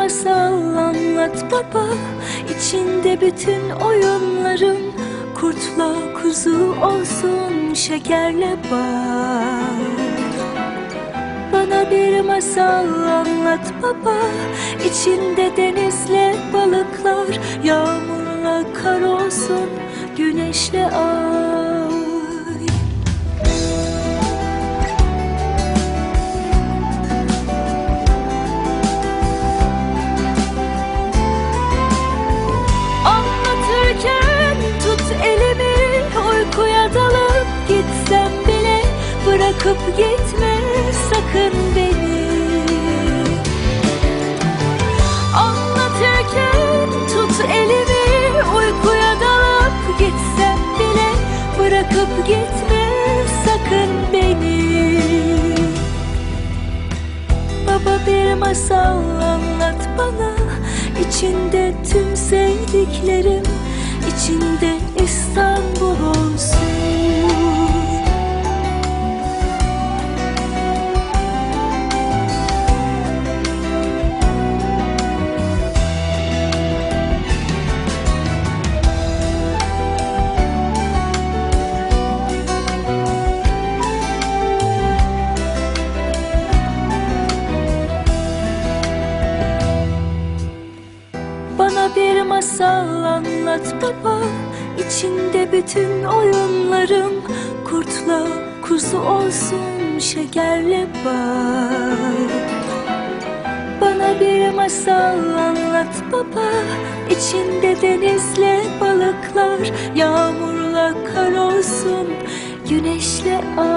Masal anlat baba. İçinde bütün oyunlarım Kurtla kuzu olsun şekerle bal Bana bir masal anlat baba. İçinde denizle balıklar Yağmurla kar olsun Güneşle ay Bırakıp gitme sakın beni. Anlatırken tut elimi Uykuya dalıp gitsem bile. Bırakıp gitme sakın beni. Baba bir masal anlat bana. İçinde tüm sevdiklerim içinde Bana bir masal anlat baba. İçinde bütün oyunlarım Kurtla kuzu olsun şekerle bal Bana bir masal anlat baba. İçinde denizle balıklar Yağmurla kar olsun Güneşle ay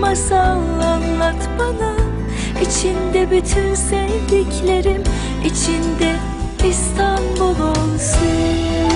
masal anlat bana. İçinde bütün sevdiklerim içinde İstanbul olsun.